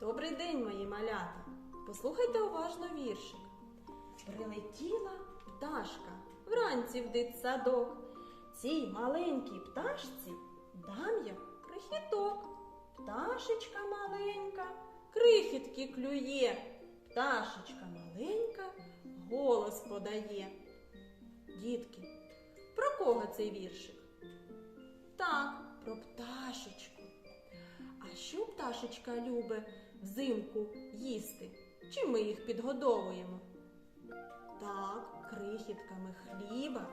Добрий день, мої малята. Послухайте уважно віршик. Прилетіла пташка вранці в дитсадок. Цій маленькій пташці дам я крихіток. Пташечка маленька, крихітки клює. Пташечка маленька, голос подає. Дітки, про кого цей віршик? Так, про пташечку. А що пташечка любить взимку їсти? Чим ми їх підгодовуємо? Так, крихітками хліба,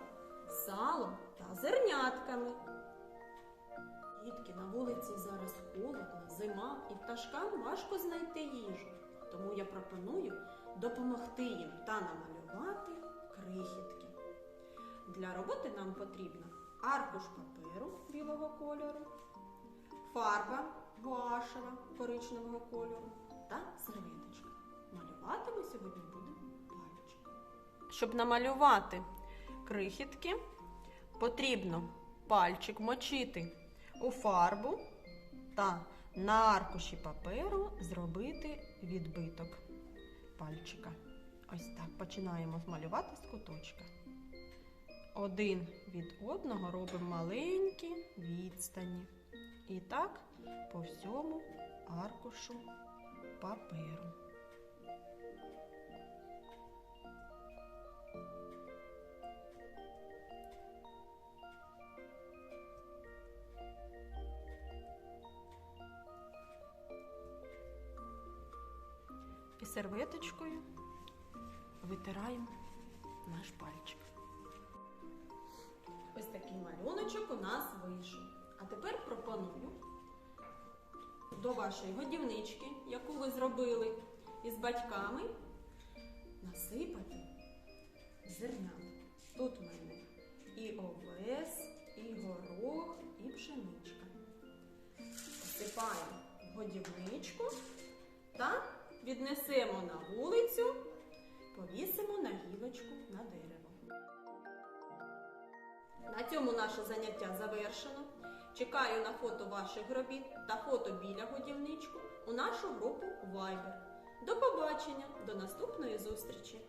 салом та зернятками. Дітки, на вулиці зараз холодно, зима, і пташкам важко знайти їжу. Тому я пропоную допомогти їм та намалювати крихітки. Для роботи нам потрібно аркуш паперу білого кольору, фарба гуашева коричневого кольору та серветочка. Малювати ми сьогодні будемо пальчиком. Щоб намалювати крихітки, потрібно пальчик мочити у фарбу та на аркуші паперу зробити відбиток пальчика. Ось так починаємо малювати з куточка. Один від одного робимо маленькі відстані. І так по всьому аркушу паперу. І серветочкою витираємо наш пальчик. Ось такий малюночок у нас вийшов. А тепер пропоную до вашої годівнички, яку ви зробили із батьками, насипати зернят. Тут в мене і овес, і горох, і пшеничка. Посипаємо годівничку та віднесемо на вулицю, повісимо на гілочку На цьому наше заняття завершено. Чекаю на фото ваших робіт та фото біля годівничку у нашу групу Viber. До побачення, до наступної зустрічі!